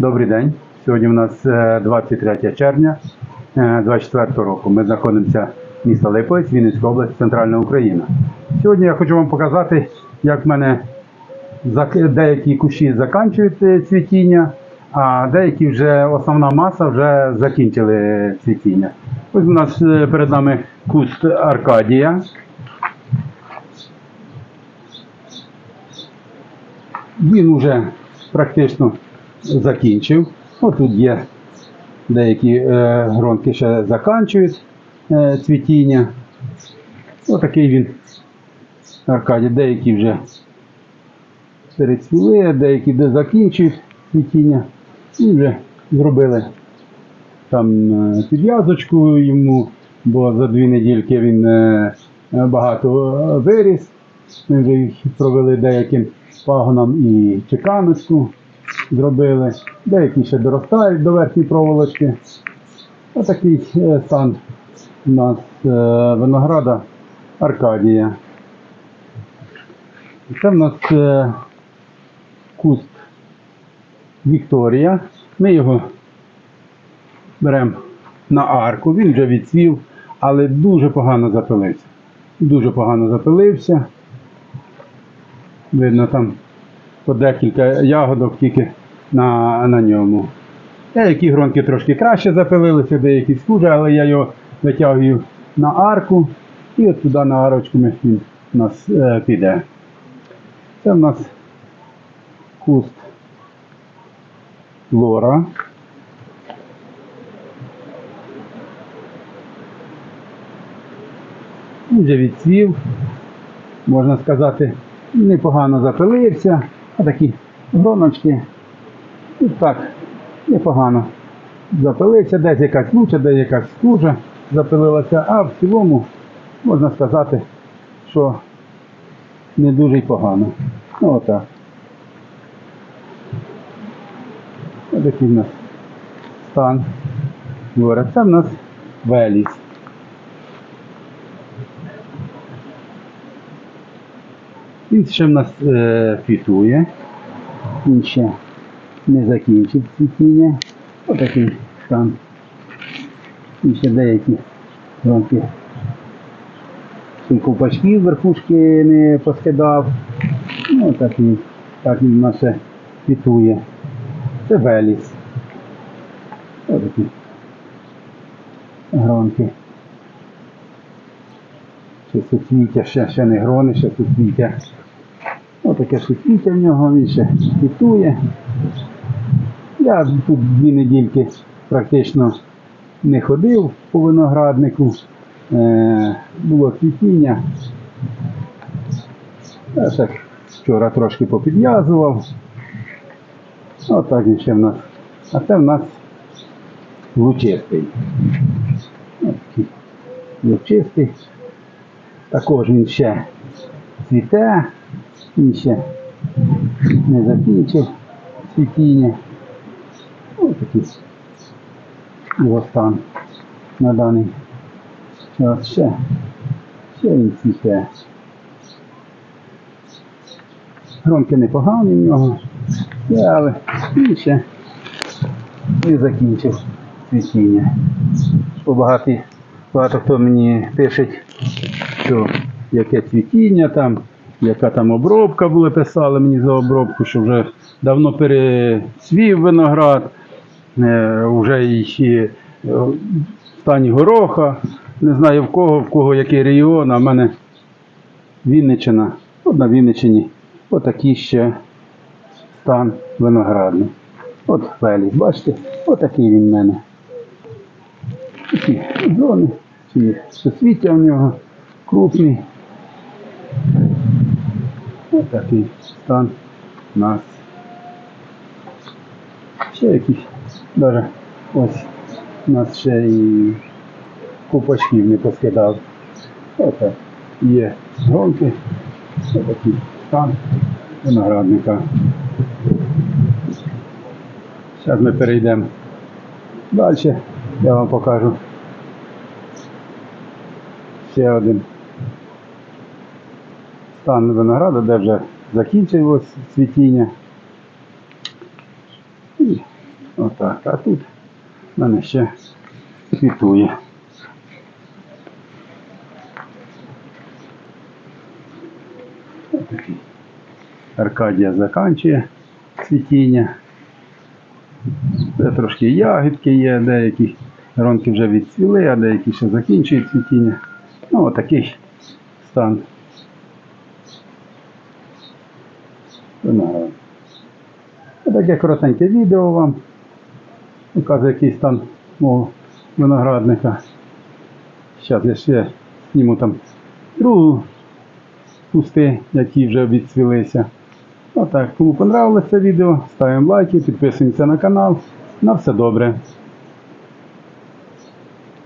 Добрий день. Сьогодні у нас е, 23 червня 24 року. Ми знаходимося в місто Липовець, Вінницька область, Центральна Україна. Сьогодні я хочу вам показати, як в мене деякі кущі закінчують е, цвітіння, а деякі вже основна маса вже закінчили цвітіння. Ось у нас е, перед нами куст Аркадія. Він вже практично закінчив. Ось тут є деякі е, гронки ще закінчують е, цвітіння. Отакий він Аркадій. Деякі вже перецвіли, деякі де закінчують цвітіння. І вже зробили там е, підв'язочку йому, бо за дві недільки він е, багато виріс. Ми вже їх провели деяким пагонам і чеканочку зробили. Деякі ще доростають до верхньої проволочки. Отакий е, стан у нас е, винограда Аркадія. Це в нас е, куст Вікторія. Ми його беремо на арку, він вже відцвів, але дуже погано запилився. Дуже погано запилився. Видно там по декілька ягодок тільки на, на ньому. Деякі гронки трошки краще запилилися, деякі схуже, але я його витягую на арку і от туди на арочку він у нас е, піде. Це в нас куст лора. Він вже відцвів, можна сказати, непогано запилився. Такі гроночки. І так, непогано запилився, десь якась лучше, десь якась хуже запилилася, а в цілому можна сказати, що не дуже й погано. Ну отак. Ось такий в нас стан. Говорять, це в нас веліс. Він ще в нас е, фітує. Він ще не закінчив цвітіння. Отакий стан. І ще деякі тонкі і верхушки не поскидав. Ну, так він, так він нас фітує. Це веліс. Отакі гронки. Ще суцвіття, ще, ще не грони, ще суцвіття. Отаке суцвіття в нього, він ще квітує. Я тут дві недільки практично не ходив по винограднику. Е, було цвітіння. Я так вчора трошки попідв'язував. Отак він ще в нас. А це в нас лучистий. Ось лучистий. Також він ще цвіте, він ще не закінчив цвітіння. Ось такий його стан на даний час ще. Ще він цвіте. Громки непогані в нього, але він ще не закінчив цвітіння. Бо багато, багато хто мені пише, що яке цвітіння там, яка там обробка була, писали мені за обробку, що вже давно перецвів виноград, е, вже і ще е, стані гороха. Не знаю в кого, в кого який регіон, а в мене Вінниччина. От на Вінниччині отакий ще стан виноградний. От Феліс, бачите, отакий він в мене. Такі зони, ці суцвіття в нього крупний. Ось такий стан у нас. Ще якісь, даже ось у нас ще і купачків не поскидав. Оце є гронки, ось такий стан виноградника. Зараз ми перейдемо далі, я вам покажу ще один стан винограду, де вже закінчилось цвітіння. І Отак. А тут в мене ще. Отакий. Аркадія заканчує цвітіння. Це трошки ягідки є, деякі гронки вже відцвіли, а деякі ще закінчують цвітіння. Ну, отакий стан. Виноград. Таке коротеньке відео вам. Показує, якийсь там мого виноградника. Зараз я ще зніму там другу кусти, які вже відцвілися. Отак, кому це відео, ставимо лайки, підписуємося на канал. На все добре.